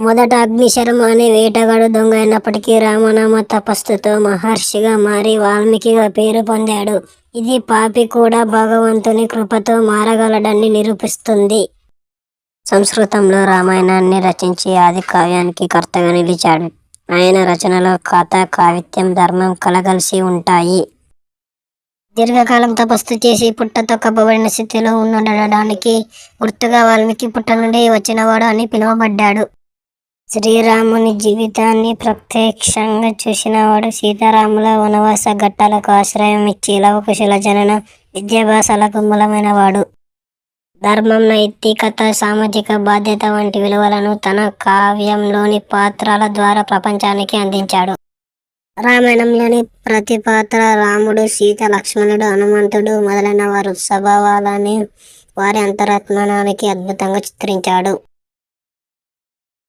మొదట అగ్నిశర్మ అనే వేటగాడు దొంగ అయినప్పటికీ రామనామ తపస్సుతో మహర్షిగా మారి వాల్మీకిగా పేరు పొందాడు. ఇది పాపి కూడా భగవంతుని కృపతో మారగలడని నిరూపిస్తుంది. సంస్కృతంలో రామాయణాన్ని రచించి ఆది కావ్యానికి కర్తగా నిలిచాడు. ఆయన రచనలో కథ కావిత్యం ధర్మం కలగలిసి ఉంటాయి. దీర్ఘకాలం తపస్సు చేసి పుట్టతో కప్పబడిన స్థితిలో ఉండడానికి గుర్తుగా వాల్మీకి పుట్ట నుండి వచ్చినవాడు అని పిలువబడ్డాడు. శ్రీరాముని జీవితాన్ని ప్రత్యక్షంగా చూసినవాడు సీతారాముల వనవాస ఘట్టాలకు ఆశ్రయం ఇచ్చి లవకుశల జనన విద్యాభ్యాసాలకు మూలమైనవాడు ధర్మం నైతికత సామాజిక బాధ్యత వంటి విలువలను తన కావ్యంలోని పాత్రల ద్వారా ప్రపంచానికి అందించాడు. రామాయణంలోని ప్రతి పాత్ర రాముడు సీత లక్ష్మణుడు హనుమంతుడు మొదలైన వారు స్వభావాలని వారి అంతరాత్మనానికి అద్భుతంగా చిత్రించాడు.